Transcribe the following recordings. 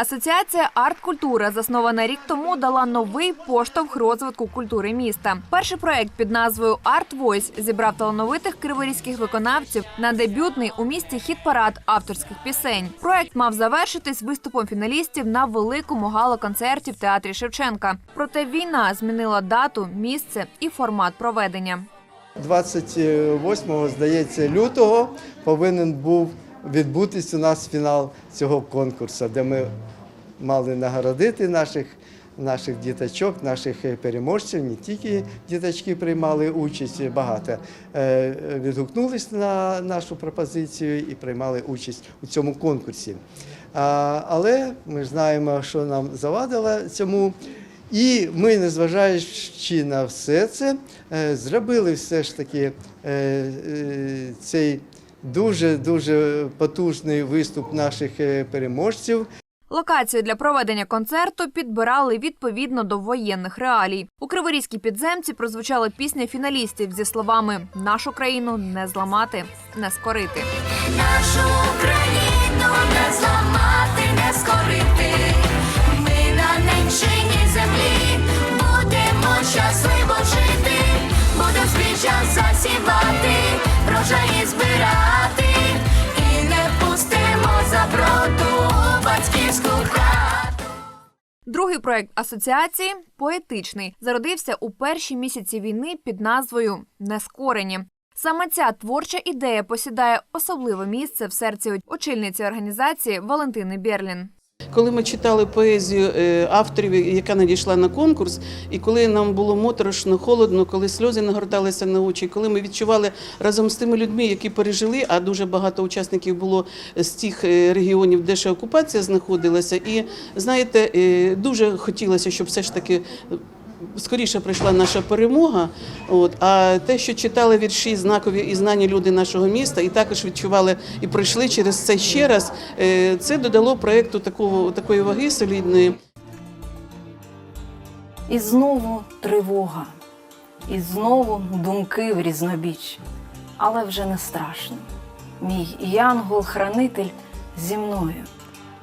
Асоціація арт-культура, заснована рік тому, дала новий поштовх розвитку культури міста. Перший проект під назвою Арт Войс зібрав талановитих криворізьких виконавців на дебютний у місті хіт-парад авторських пісень. Проект мав завершитись виступом фіналістів на великому гала-концерті в театрі Шевченка. Проте війна змінила дату, місце і формат проведення. 28, здається, лютого повинен був відбутись у нас фінал цього конкурсу, де ми мали нагородити наших, наших діточок, наших е, переможців. Не тільки діточки приймали участь, багато е, відгукнулись на нашу пропозицію і приймали участь у цьому конкурсі. Але ми знаємо, що нам завадило цьому. І ми, незважаючи на все це, е, зробили все ж таки е, е, цей дуже дуже потужний виступ наших е, переможців. Локацію для проведення концерту підбирали відповідно до воєнних реалій. У Криворізькій підземці прозвучала пісня фіналістів зі словами Нашу країну не зламати, не скорити. Нашу Україну не зламати, Другий проект асоціації поетичний зародився у перші місяці війни під назвою Нескорені. Саме ця творча ідея посідає особливе місце в серці очільниці організації Валентини Берлін. Коли ми читали поезію е, авторів, яка надійшла на конкурс, і коли нам було моторошно, холодно, коли сльози нагорталися на очі, коли ми відчували разом з тими людьми, які пережили, а дуже багато учасників було з тих е, регіонів, де ще окупація знаходилася, і знаєте, е, дуже хотілося, щоб все ж таки. Скоріше прийшла наша перемога. От а те, що читали вірші, знакові і знані люди нашого міста, і також відчували і пройшли через це ще раз. е, Це додало проєкту такого такої ваги солідної. І знову тривога, і знову думки в різнобіч. Але вже не страшно. Мій янгол-хранитель зі мною.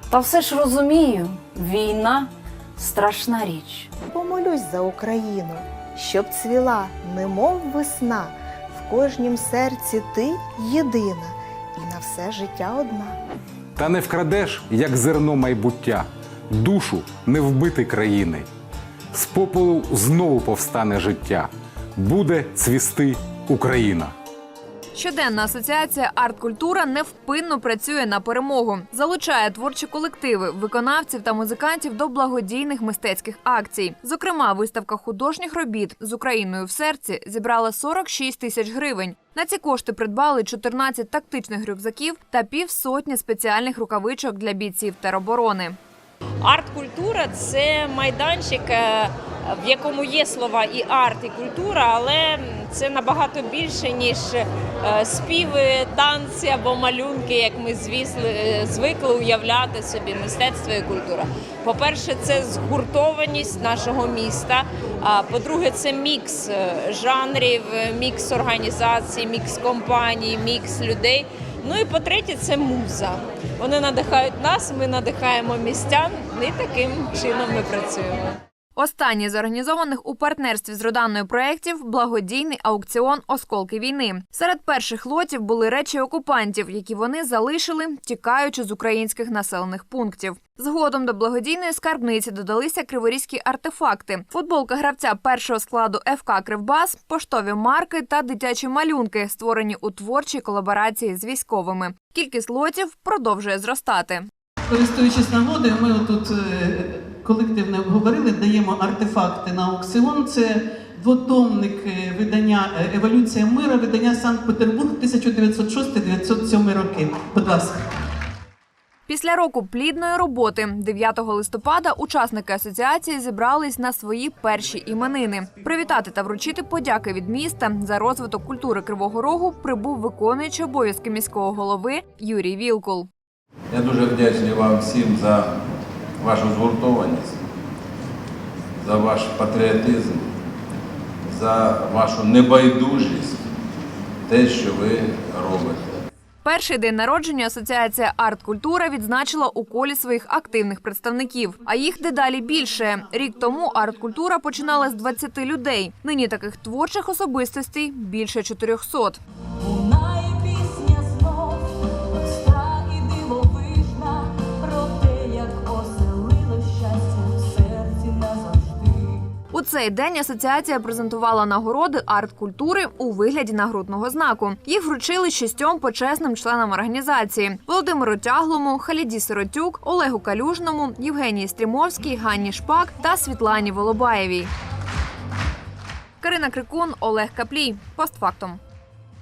Та все ж розумію, війна страшна річ. Помолюсь за Україну, щоб цвіла, немов весна, в кожнім серці ти єдина, і на все життя одна. Та не вкрадеш, як зерно майбуття, душу не вбити країни. З попелу знову повстане життя. Буде цвісти Україна. Щоденна асоціація арт-культура невпинно працює на перемогу, залучає творчі колективи, виконавців та музикантів до благодійних мистецьких акцій. Зокрема, виставка художніх робіт з Україною в серці зібрала 46 тисяч гривень. На ці кошти придбали 14 тактичних рюкзаків та півсотні спеціальних рукавичок для бійців тероборони. Арт-культура це майданчик, е, в якому є слова і арт, і культура, але це набагато більше, ніж е, співи, танці або малюнки, як ми звісли, е, звикли уявляти собі мистецтво і культура. По-перше, це згуртованість нашого міста. А по-друге, це мікс жанрів, мікс організацій, мікс компаній, мікс людей. Ну і по-третє, це муза. Вони надихають нас, ми надихаємо містян, і таким чином ми працюємо. Останній з організованих у партнерстві з Роданою проєктів благодійний аукціон Осколки війни. Серед перших лотів були речі окупантів, які вони залишили, тікаючи з українських населених пунктів. Згодом до благодійної скарбниці додалися криворізькі артефакти: футболка гравця першого складу ФК Кривбас, поштові марки та дитячі малюнки, створені у творчій колаборації з військовими. Кількість лотів продовжує зростати. Користуючись нагодою, ми отут е, колективно обговорили, даємо артефакти на аукціон. Це двотомник е, видання е, Еволюція мира, видання Санкт-Петербург 1906-1907 роки. Будь ласка. Після року плідної роботи 9 листопада учасники асоціації зібрались на свої перші іменини. Привітати та вручити подяки від міста за розвиток культури Кривого Рогу прибув виконуючий обов'язки міського голови Юрій Вілкул. Я дуже вдячний вам всім за вашу згуртованість, за ваш патріотизм, за вашу небайдужість, те, що ви робите. Перший день народження асоціація арт-культура відзначила у колі своїх активних представників. А їх дедалі більше. Рік тому арт-культура починала з 20 людей. Нині таких творчих особистостей більше 400. У цей день асоціація презентувала нагороди арт-культури у вигляді нагрудного знаку. Їх вручили шістьом почесним членам організації: Володимиру Тяглому, Халіді Сиротюк, Олегу Калюжному, Євгенії Стрімовській, Ганні Шпак та Світлані Волобаєвій. Карина Крикун, Олег Каплій. Постфактум.